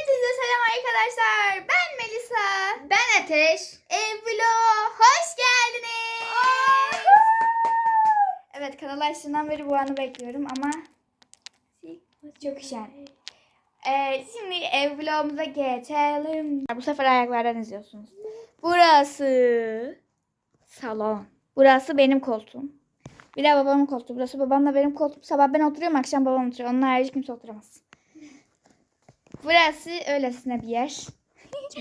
Hepinize selam arkadaşlar. Ben Melisa. Ben Ateş. Evlo. Hoş geldiniz. Evet kanal açtığından beri bu anı bekliyorum ama çok güzel. Ee, şimdi ev vlogumuza geçelim. Bu sefer ayaklardan izliyorsunuz. Burası salon. Burası benim koltuğum. Bir de babamın koltuğu. Burası babamla benim koltuğum. Sabah ben oturuyorum, akşam babam oturuyor. Onun harici kimse oturamaz. Burası öylesine bir yer.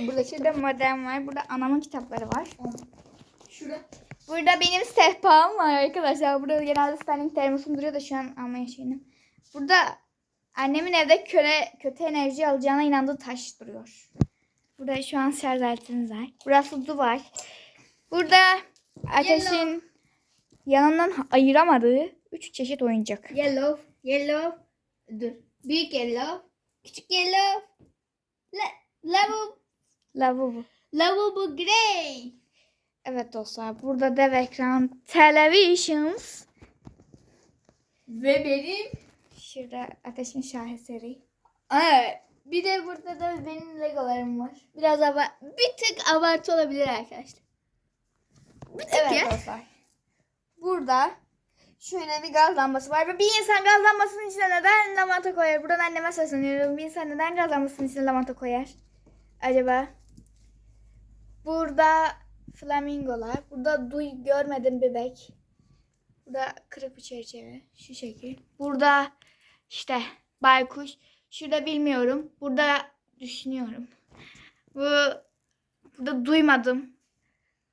Burada şurada modem var. Burada anamın kitapları var. Şurada. Burada benim sehpam var arkadaşlar. Burada genelde Sterling termosum duruyor da şu an almaya şeyini. Burada annemin evde köre, kötü enerji alacağına inandığı taş duruyor. Burada şu an şarj aletimiz var. Burası duvar. Burada ateşin yanından ayıramadığı üç çeşit oyuncak. Yellow. Yellow. Dur. Büyük yellow. Küçük yellow. La lavabo. Lavabo. Lavabo grey. Evet dostlar burada dev ekran televisions. Ve benim. Şurada ateşin şaheseri. Aa, bir de burada da benim legolarım var. Biraz aba bir tık abartı olabilir arkadaşlar. Bir tık Evet ya. dostlar. Burada şöyle bir gaz lambası var. Ve bir insan gaz lambasının içine neden lavanta koyar? Buradan anneme sesleniyorum. Bir insan neden gaz lambasının içine lavanta koyar? Acaba? Burada flamingolar. Burada duy görmedim bebek. Burada kırık bir çerçeve. Şu şekil. Burada işte baykuş. Şurada bilmiyorum. Burada düşünüyorum. Bu burada duymadım.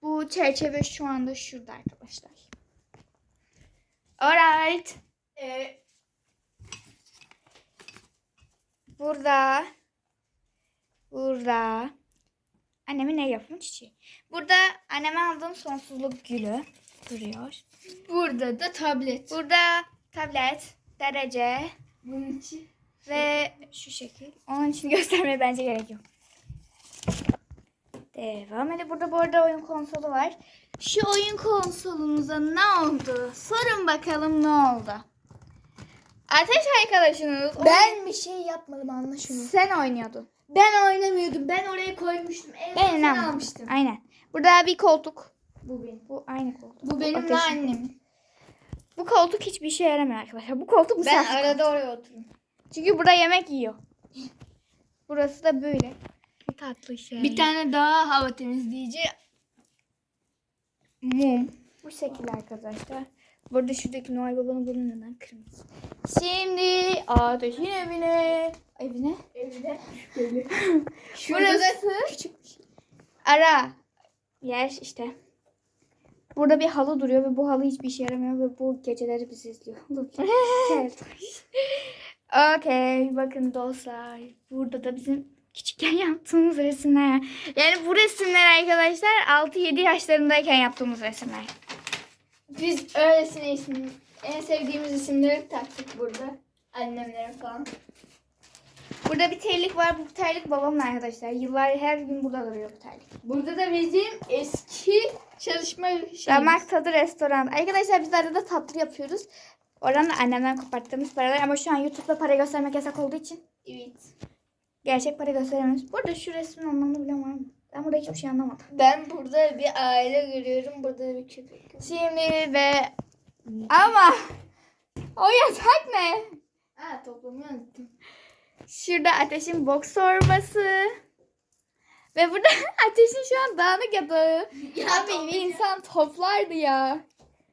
Bu çerçeve şu anda şurada arkadaşlar. Alright. Ee, Burada. Burada. Annemin ev yapımı çiçeği. Burada anneme aldığım sonsuzluk gülü duruyor. burada da tablet. Burada tablet, derece Bunun için. ve şu şekil. Onun için göstermeye bence gerek yok. Devam edelim. Burada bu arada oyun konsolu var. Şu oyun konsolumuza ne oldu? Sorun bakalım ne oldu? Ateş arkadaşınız. Ben bir şey yapmadım anla şunu. Sen oynuyordun. Ben oynamıyordum. Ben oraya koymuştum. En Ben inanmadım. almıştım. Aynen. Burada bir koltuk. Bu benim. Bu aynı koltuk. Bu benim ve ateşin. annemin. Bu koltuk hiçbir işe yaramıyor arkadaşlar. Bu koltuk Ben misafir arada oraya otururum. koltuğu. Çünkü burada yemek yiyor. Burası da böyle. Bir tatlı şey. Bir tane daha hava temizleyici. Mum. Bu şekilde arkadaşlar. Burada şuradaki Noel Baba'nın burnu neden kırmızı? Şimdi ateşin evine. Evine. Da Burası küçük bir şey. Ara yer işte. Burada bir halı duruyor ve bu halı hiçbir işe yaramıyor ve bu geceleri bizi izliyor. Evet. Okey bakın dostlar. Burada da bizim küçükken yaptığımız resimler. Yani bu resimler arkadaşlar 6-7 yaşlarındayken yaptığımız resimler. Biz öylesine isim, en sevdiğimiz isimleri taktık burada. Annemlere falan. Burada bir terlik var. Bu terlik babamın arkadaşlar. Yıllar her gün burada duruyor bu terlik. Burada da bizim eski çalışma şeyimiz. Damak tadı restoran. Arkadaşlar biz arada tatlı yapıyoruz. Oradan da annemden koparttığımız paralar ama şu an YouTube'da para göstermek yasak olduğu için Evet. Gerçek para gösteremiyoruz. Burada şu resmin anlamını bilen var mı? Ben burada hiçbir şey anlamadım. Ben burada bir aile görüyorum. Burada da bir köpek. Şimdi ve ama o yatak ne? Aa toplamayı unuttum. Şurada ateşin boks torbası. Ve burada ateşin şu an dağınık yatağı. Abi bir insan toplardı ya.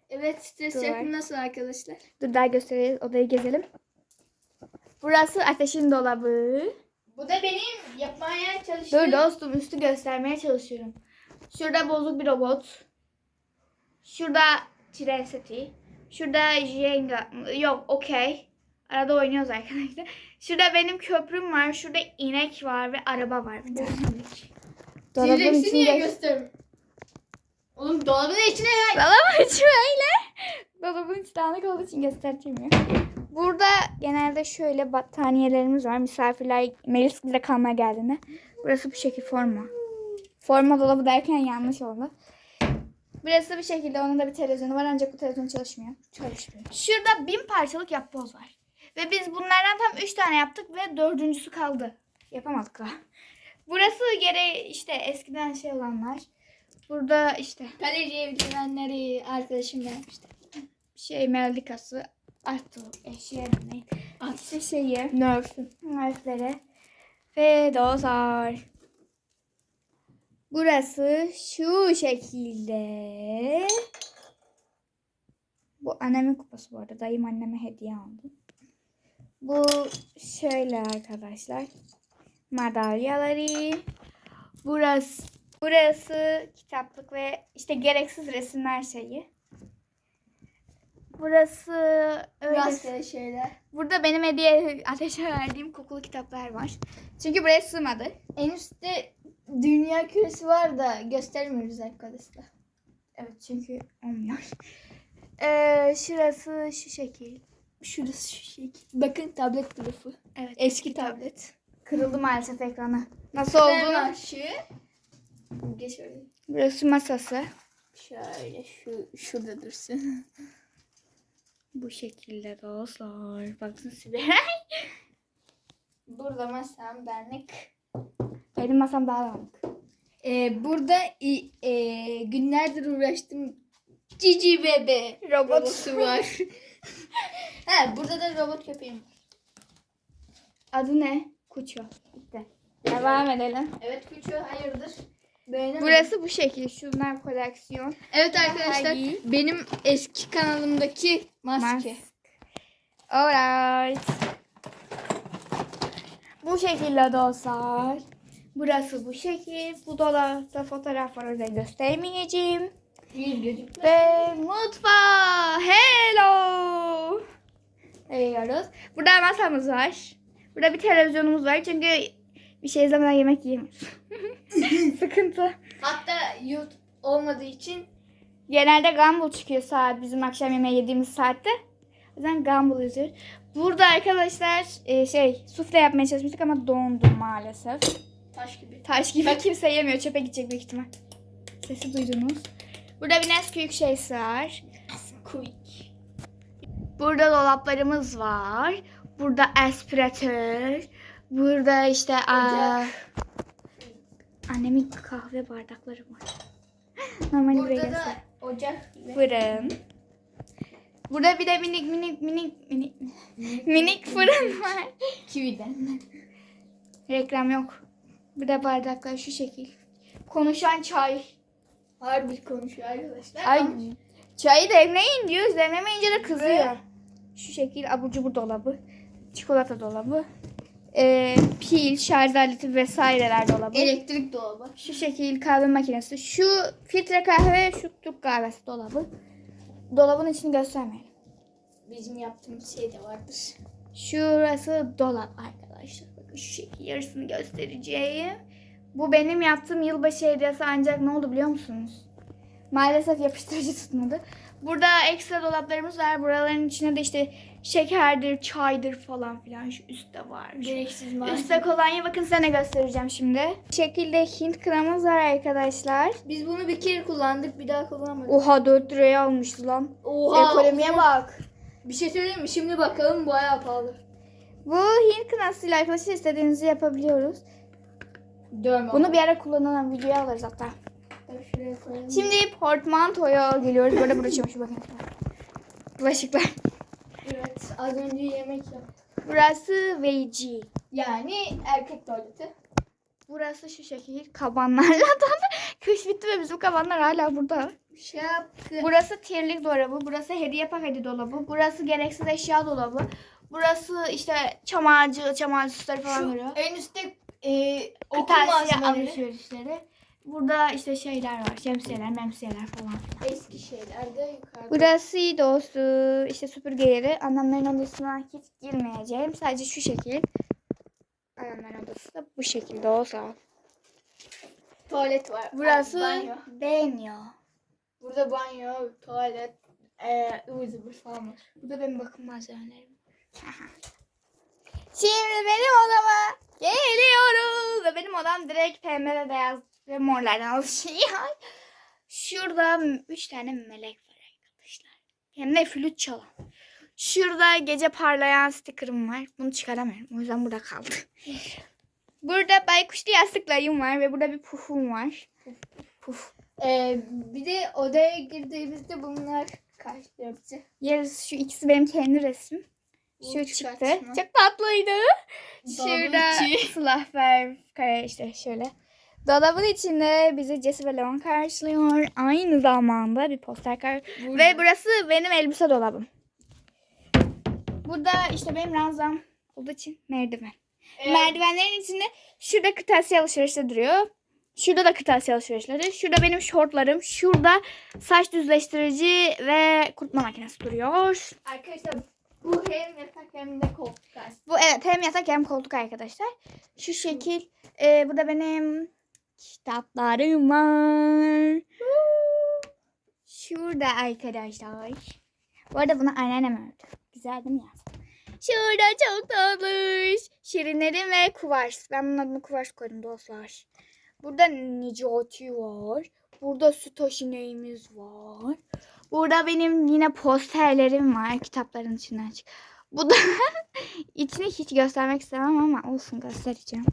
Evet stres yapım nasıl arkadaşlar? Dur daha göstereyim. Odayı gezelim. Burası ateşin dolabı. Bu da benim yapmaya çalıştığım. Dur dostum üstü göstermeye çalışıyorum. Şurada bozuk bir robot. Şurada tire seti. Şurada Jenga. Yok okey. Arada oynuyoruz arkadaşlar. Şurada benim köprüm var. Şurada inek var ve araba var bir tane. Dolabın T-Rex'i niye içinde. göster? Oğlum dolabın içine. Dolabın içi öyle. Dolabın içi dağınık olduğu için göstermiyor. Burada genelde şöyle battaniyelerimiz var. Misafirler Melis bize kalmaya geldiğinde. Burası bu şekil forma. Forma dolabı derken yanlış oldu. Burası bir şekilde onun da bir televizyonu var ancak bu televizyon çalışmıyor. Çalışmıyor. Şurada bin parçalık yapboz var. Ve biz bunlardan tam üç tane yaptık ve dördüncüsü kaldı. yapamadık da. Burası gene işte eskiden şey olanlar. Burada işte Kaleciye güvenleri arkadaşım vermişti. şey meldikası artı eşeğe demeyin. İşte şeyi Nerf'ün. harfleri ve dozar. Burası şu şekilde. Bu annemin kupası bu arada. Dayım anneme hediye aldı. Bu şöyle arkadaşlar. Madalyaları. Burası burası kitaplık ve işte gereksiz resimler şeyi. Burası öyle. Rastgele şeyler. Burada benim hediye ateşe verdiğim kokulu kitaplar var. Çünkü buraya sığmadı. En üstte dünya küresi var da göstermiyoruz arkadaşlar. Evet çünkü olmuyor. Ee, şurası şu şekil. Şurası şu şekil. Bakın tablet tarafı. Evet. Eski tablet. Kırıldı maalesef ekranı. Nasıl oldu? Geç oraya. Burası masası. Şöyle şu şurada dursun. Bu şekilde dostlar. Bakın size. Burada masam benlik. Benim masam daha dağınık. Ee, burada e, günlerdir uğraştım. Cici bebe Robot. robotu var. ha, burada da robot köpeğim var. Adı ne? Kuço. Bitti. Devam edelim. Evet Küçü hayırdır? Beğenemedim. Burası bu şekil. Şunlar koleksiyon. Evet arkadaşlar iyi. benim eski kanalımdaki maske. Alright. Bu şekilde dostlar. Burası bu şekil. Bu dolapta fotoğraf var. Orada göstermeyeceğim. Bir gözükmüyor. Ve mutfağı. Hello. Veriyoruz. Burada masamız var. Burada bir televizyonumuz var. Çünkü bir şey izlemeden yemek yiyemiyoruz. Sıkıntı. Hatta YouTube olmadığı için Genelde Gumball çıkıyor saat bizim akşam yemeği yediğimiz saatte. O yüzden Gumball izliyoruz. Burada arkadaşlar e, şey sufle yapmaya çalışmıştık ama dondu maalesef. taş gibi. Taş gibi kimse yemiyor. Çöpe gidecek büyük ihtimal. Sesi duydunuz. Burada bir Nesquik şeysi var. Quick. Burada dolaplarımız var. Burada aspiratör. Burada işte aa, annemin kahve bardakları var. Buraya Burada da ocak gibi. Fırın. Burada bir de minik minik minik minik minik fırın var. Kiwi'den. Reklam yok. Burada bardaklar şu şekil. Konuşan çay. Harbi konuşuyor arkadaşlar. Ay çayı demleyin diyoruz. Demlemeyince de kızıyor. Şu şekil abur cubur dolabı. Çikolata dolabı. Ee, pil, şarj aleti vesaireler dolabı. Elektrik dolabı. Şu şekil kahve makinesi. Şu filtre kahve, şu Türk kahvesi dolabı. Dolabın içini göstermeyelim. Bizim yaptığımız şey de vardır. Şurası dolap arkadaşlar. Bakın şu şekil yarısını göstereceğim. Bu benim yaptığım yılbaşı hediyesi ancak ne oldu biliyor musunuz? Maalesef yapıştırıcı tutmadı. Burada ekstra dolaplarımız var. Buraların içine de işte şekerdir, çaydır falan filan. Şu üstte var. Şu Gereksiz malzeme. Üstte kolonya bakın ne göstereceğim şimdi. Bu şekilde Hint kremamız var arkadaşlar. Biz bunu bir kere kullandık bir daha kullanmadık. Oha 4 liraya almıştı lan. Oha. Ekonomiye bak. Bir şey söyleyeyim mi? Şimdi bakalım bayağı pahalı. Bu Hint kınasıyla arkadaşlar istediğinizi yapabiliyoruz. Dövme. Bunu bir ara kullanılan videoya alırız hatta. Şimdi portmantoya geliyoruz. Böyle makinesi var. Bulaşıklar. Evet az önce yemek yaptık. Burası VG. Yani erkek tuvaleti. Burası şu şekil kabanlarla dolu. Kış bitti ve bizim kabanlar hala burada. Şapkı. Burası tirlik dolabı. Burası hediye paketi dolabı. Burası gereksiz eşya dolabı. Burası işte çam ağacı, çam ağacı süsleri falan. Şu en üstte e, okul Kırtasiye malzemeleri. alışverişleri. Burada işte şeyler var. Şemsiyeler, memsiyeler falan. Eski şeyler de yukarıda. Burası dostu işte süpürgeleri. Annemlerin odasına hiç girmeyeceğim. Sadece şu şekil. Annemlerin odası da bu şekilde olsa. tuvalet var. Burası banyo. banyo. Burada banyo, tuvalet, e, ıvır zıvır falan var. Burada benim bakım malzemelerim. Şimdi benim odama geliyoruz. Ve benim odam direkt pembe ve beyaz ve morlardan oluşuyor. Şurada üç tane melek var arkadaşlar. Hem de flüt çalan. Şurada gece parlayan sticker'ım var. Bunu çıkaramıyorum. O yüzden burada kaldı. Burada baykuşlu yastıklarım var ve burada bir pufum var. Puf. Ee, bir de odaya girdiğimizde bunlar karşılıyor bizi. Yarısı şu ikisi benim kendi resmim. Şu çıktı. çıkartma. Çok tatlıydı. Şurada içi. silah ver kare işte şöyle. Dolabın içinde bizi Jesse ve Leon karşılıyor. Aynı zamanda bir poster kar. Ve burası benim elbise dolabım. Burada işte benim ranzam olduğu için merdiven. Ee, Merdivenlerin içinde şurada kırtasiye alışverişte duruyor. Şurada da kırtasiye alışverişleri. Şurada benim şortlarım. Şurada saç düzleştirici ve kurutma makinesi duruyor. Arkadaşlar bu hem yatak hem de koltuk aslında. Bu evet hem yatak hem koltuk arkadaşlar. Şu şekil. e, bu da benim kitaplarım var. Şurada arkadaşlar. Bu arada bunu anneannem ördü. Güzel değil mi yazdım? Şurada çok tatlı. Şirinlerim ve kuvars. Ben bunun adını kuvars koydum dostlar. Burada Nicoti var. Burada süt ineğimiz var. Burada benim yine posterlerim var. Kitapların içinden çık. Bu da içini hiç göstermek istemem ama olsun göstereceğim.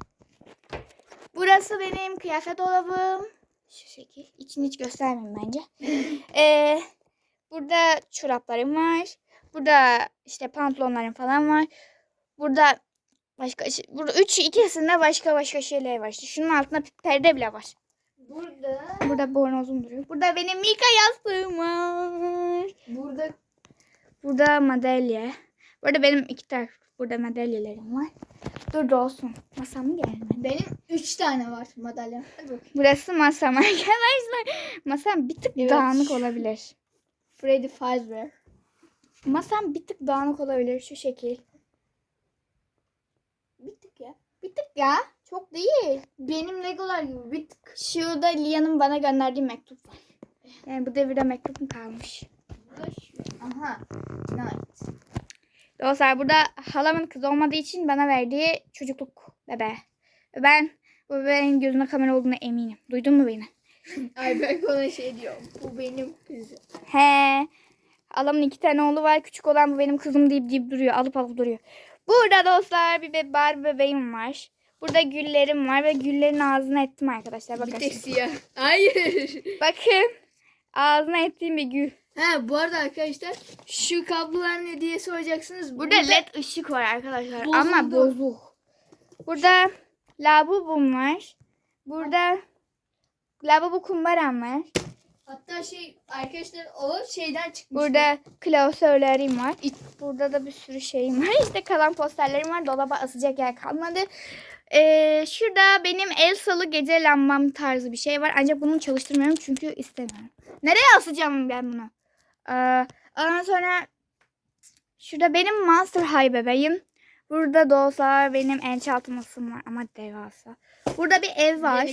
Burası benim kıyafet dolabım. Şu şekil. İçini hiç göstermeyeyim bence. Ee, burada çoraplarım var. Burada işte pantolonlarım falan var. Burada başka şey, burada üç ikisinde başka başka şeyler var. İşte şunun altında perde bile var. Burada Burada bornozum duruyor. Burada benim Mika yastığım var. burada Burada madalya. Burada benim iki tane burada madalyelerim var. Dur olsun. Masam gelmedi? benim 3 tane var madalya. Burası masam arkadaşlar. Masam bir tık Evet. dağınık olabilir. Freddy Fazbear. Masam bir tık dağınık olabilir şu şekil. Bir tık ya. Bir tık ya. Çok değil. Benim legolar gibi bir tık. Şurada Lia'nın bana gönderdiği mektup var. Yani bu devirde mektup mu kalmış? Aha. Nice. Dostlar burada halamın kızı olmadığı için bana verdiği çocukluk bebeği. Ben bu bebeğin gözünde kamera olduğuna eminim. Duydun mu beni? Ay ben ona şey diyorum. Bu benim kızım. He. Halamın iki tane oğlu var. Küçük olan bu benim kızım deyip deyip duruyor. Alıp alıp duruyor. Burada dostlar bir be Barbie bebeğim var. Burada güllerim var ve güllerin ağzına ettim arkadaşlar. Bir Bakın. tek siyah. Hayır. Bakın. Ağzına ettiğim bir gül. Ha bu arada arkadaşlar şu kablolar ne diye soracaksınız. Burada led ışık var arkadaşlar Bozuldu. ama bozuk. Burada lavabom var. Burada lavabo kumbaram var. Hatta şey arkadaşlar o şeyden çıkmış. Burada klasörlerim var. Burada da bir sürü şeyim var. İşte kalan posterlerim var. Dolaba asacak yer kalmadı. Ee, şurada benim el salı gece lambam tarzı bir şey var. Ancak bunu çalıştırmıyorum çünkü istemiyorum. Nereye asacağım ben bunu? Ee, ondan sonra şurada benim Monster High bebeğim. Burada dostlar benim enchantmasım var ama devasa. Burada bir ev var.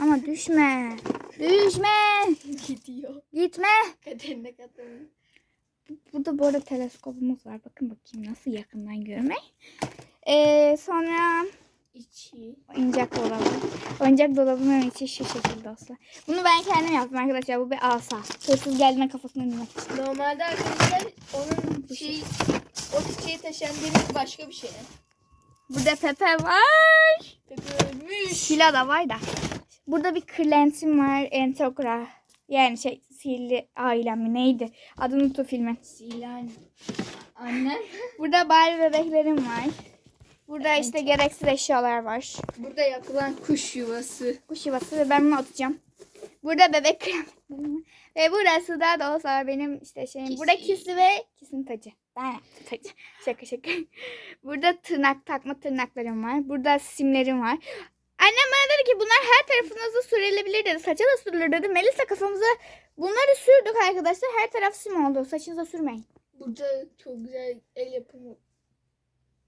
Ama düşme. Düşme. Gidiyor. Gitme. Kaderine katılıyor. Burada bu arada teleskopumuz var. Bakın bakayım nasıl yakından görmek. Ee, sonra İçi. oyuncak dolabı. Oyuncak dolabının içi şu şekilde dostlar. Bunu ben kendim yaptım arkadaşlar. Bu bir asa. Hırsız geldiğinde kafasına inmek için. Normalde arkadaşlar onun şey o çiçeği taşıyan demir başka bir şey. Burada Pepe var. Peki ölmüş. Şila da var da. Burada bir kırlentim var. Entogra. Yani şey sihirli ailem mi neydi? Adını unuttum filmin. Silan. Annem. Burada Barbie bebeklerim var. Burada işte gereksiz eşyalar var. Burada yapılan kuş yuvası. Kuş yuvası ve ben bunu atacağım. Burada bebek kıyafetlerim. Ve burası da dostlar benim işte şeyim. Kisi. Burada kisi ve kisin tacı. Ben tacı. Şaka şaka. Burada tırnak takma tırnaklarım var. Burada simlerim var. Annem bana dedi ki bunlar her tarafınıza sürülebilir dedi. Saça da sürülür dedi. Melisa kafamıza bunları sürdük arkadaşlar. Her taraf sim oldu. Saçınıza sürmeyin. Burada çok güzel el yapımı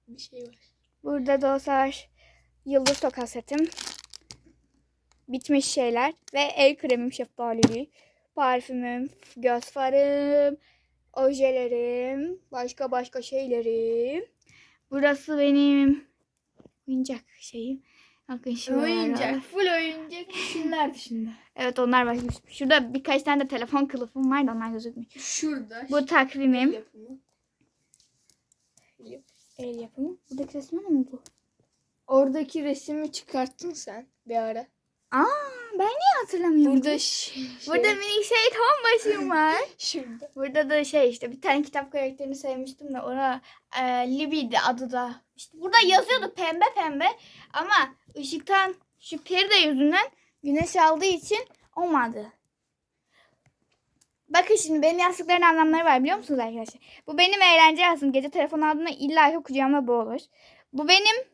bir şey var. Burada dostlar yıldız toka setim. Bitmiş şeyler. Ve el kremim şeftalili. Parfümüm, göz farım, ojelerim, başka başka şeylerim. Burası benim oyuncak şeyim. Şu Oyuncak. Full oyuncak. Şunlar dışında. Evet onlar var. Şurada birkaç tane de telefon kılıfım var da onlar gözükmüyor. Şurada. Bu takvimim. El yapımı. Buradaki resmi ne bu? Oradaki resmi çıkarttın sen bir ara. Aa ben niye hatırlamıyorum? Burada şey, Burada minik şeytan başım var. şurada. Burada da şey işte bir tane kitap karakterini sevmiştim de ona e, Libby'di adı da. İşte burada yazıyordu pembe pembe ama ışıktan şu perde yüzünden güneş aldığı için olmadı. Bakın şimdi benim yastıkların anlamları var biliyor musunuz arkadaşlar? Bu benim eğlence yastığım. Gece telefon aldığımda illa ki kucağımda bu olur. Bu benim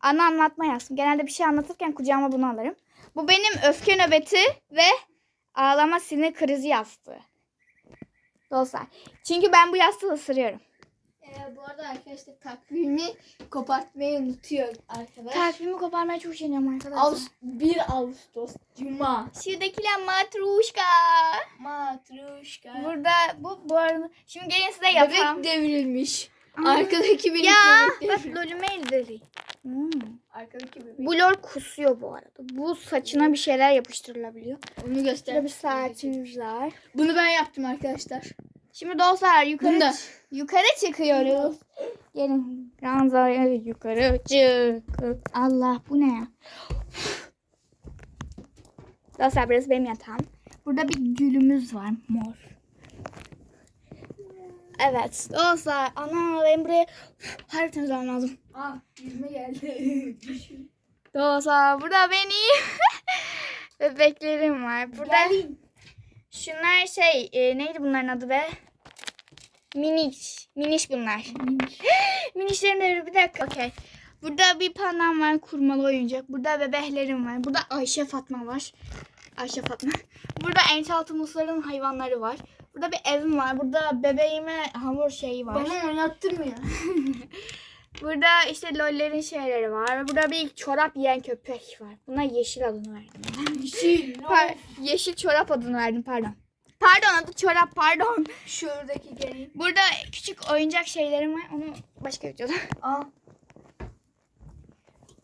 ana anlatma yastığım. Genelde bir şey anlatırken kucağıma bunu alırım. Bu benim öfke nöbeti ve ağlama sinir krizi yastığı. Dostlar. Çünkü ben bu yastığı ısırıyorum. Ee, bu arada arkadaşlar takvimi kopartmayı unutuyor arkadaş. Takvimi koparmaya çok üşeniyorum arkadaşlar. Ağustos, 1 Ağustos Cuma. Şuradakiler matruşka. Matruşka. Burada bu bu arada. Şimdi gelin size yapalım. Bebek devrilmiş. Aa. Arkadaki benim Ya bebek bak devrilmiş. lolüme eldiri. Hmm. Arkadaki bebek. Bu lol kusuyor bu arada. Bu saçına bir şeyler yapıştırılabiliyor. Onu göster. Burada bir saatimiz var. Bunu ben yaptım arkadaşlar. Şimdi dostlar yukarı yukarı çıkıyoruz. Gelin ranzaya yukarı çık. Allah bu ne ya? Dostlar burası benim yatağım. Burada bir gülümüz var mor. Evet dostlar ana ben buraya temizlemem lazım. Aa yüzüme geldi. Dostlar burada benim bebeklerim var. Burada Gelin. Şunlar şey e, neydi bunların adı be? Miniş. Miniş bunlar. Minişlerin devri bir dakika. Okey. Burada bir pandam var kurmalı oyuncak. Burada bebeklerim var. Burada Ayşe Fatma var. Ayşe Fatma. Burada musların hayvanları var. Burada bir evim var. Burada bebeğime hamur şeyi var. Bana oynattırmıyor. Burada işte lollerin şeyleri var. Ve burada bir çorap yiyen köpek var. Buna yeşil adını verdim. Yeşil. Pa- yeşil çorap adını verdim pardon. Pardon adı çorap pardon. Şuradaki gelin. Burada küçük oyuncak şeylerim var. Onu başka videoda. Aa.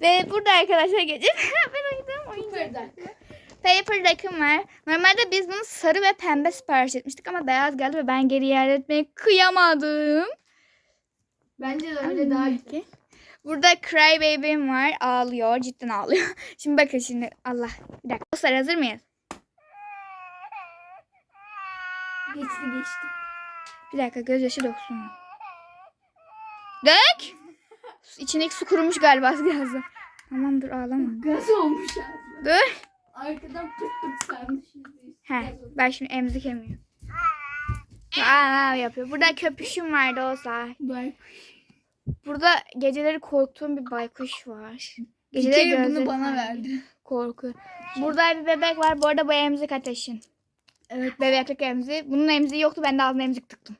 Ve burada arkadaşlar gece beraber oynadığım oyuncak. Burada. Paper Duck'ım var. Normalde biz bunu sarı ve pembe sipariş etmiştik ama beyaz geldi ve ben geri iade etmeye kıyamadım. Bence de öyle daha güzel. Burada Cry Baby'm var. Ağlıyor. Cidden ağlıyor. Şimdi bakın şimdi. Allah. Bir dakika. Dostlar hazır mıyız? Geçti geçti. Bir dakika gözyaşı döksün. Dök. İçindeki su kurumuş galiba az birazdan. Tamam dur ağlama. Gaz olmuş abi. Dur. Arkadan pıt pıt sarmış. He, ben şimdi emzik emiyor. Aa, yapıyor. Burada köpüşüm var dostlar. Bak. Burada geceleri korktuğum bir baykuş var. Bir Geceleri kere bunu bana verdi. Korku. Burada bir bebek var. Bu arada bu emzik ateşin. Evet. Bebeklik emzi. Bunun emziği yoktu. Ben de ağzına emzik tıktım.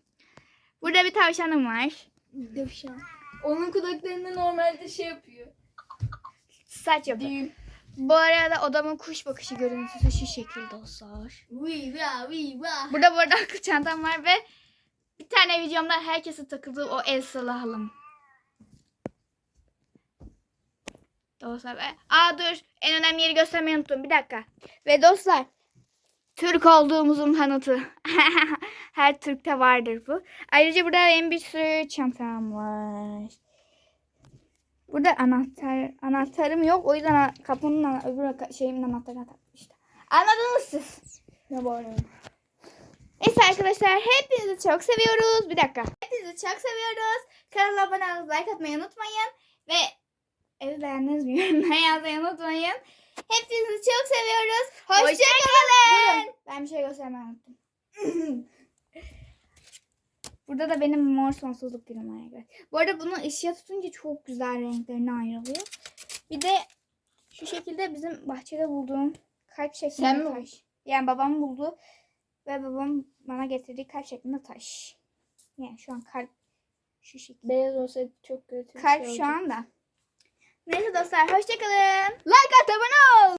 Burada bir tavşanım var. Devşan. Onun kulaklarında normalde şey yapıyor. Saç yapıyor. Düğüm. Bu arada odamın kuş bakışı görüntüsü şu şekilde va. Burada bu arada akıl çantam var ve bir tane videomda herkesin takıldığı o el salı halım. Dostlar. ve- Aa dur. En önemli yeri göstermeyi unuttum. Bir dakika. Ve dostlar. Türk olduğumuzun kanıtı. Her Türk'te vardır bu. Ayrıca burada benim bir sürü çantam var. Burada anahtar anahtarım yok. O yüzden kapının öbür anahtarını taktım işte. Anladınız siz. Ne ya? Neyse arkadaşlar hepinizi çok seviyoruz. Bir dakika. Hepinizi çok seviyoruz. Kanala abone olup like atmayı unutmayın. Ve evi beğendiniz mi? Yorumlara yazmayı unutmayın. Hepinizi çok seviyoruz. Hoşçakalın. Ben bir şey göstermeyi unuttum. Burada da benim mor sonsuzluk günüm var. Bu arada bunu ışığa tutunca çok güzel renklerine ayrılıyor. Bir de şu şekilde bizim bahçede bulduğum kalp şeklinde Sen mi taş. Yani babam buldu ve babam bana getirdiği kalp şeklinde taş. Yani şu an kalp şu şekilde. Beyaz olsaydı çok kötü Kalp şey şu anda. Neyse dostlar hoşçakalın. Like at abone ol.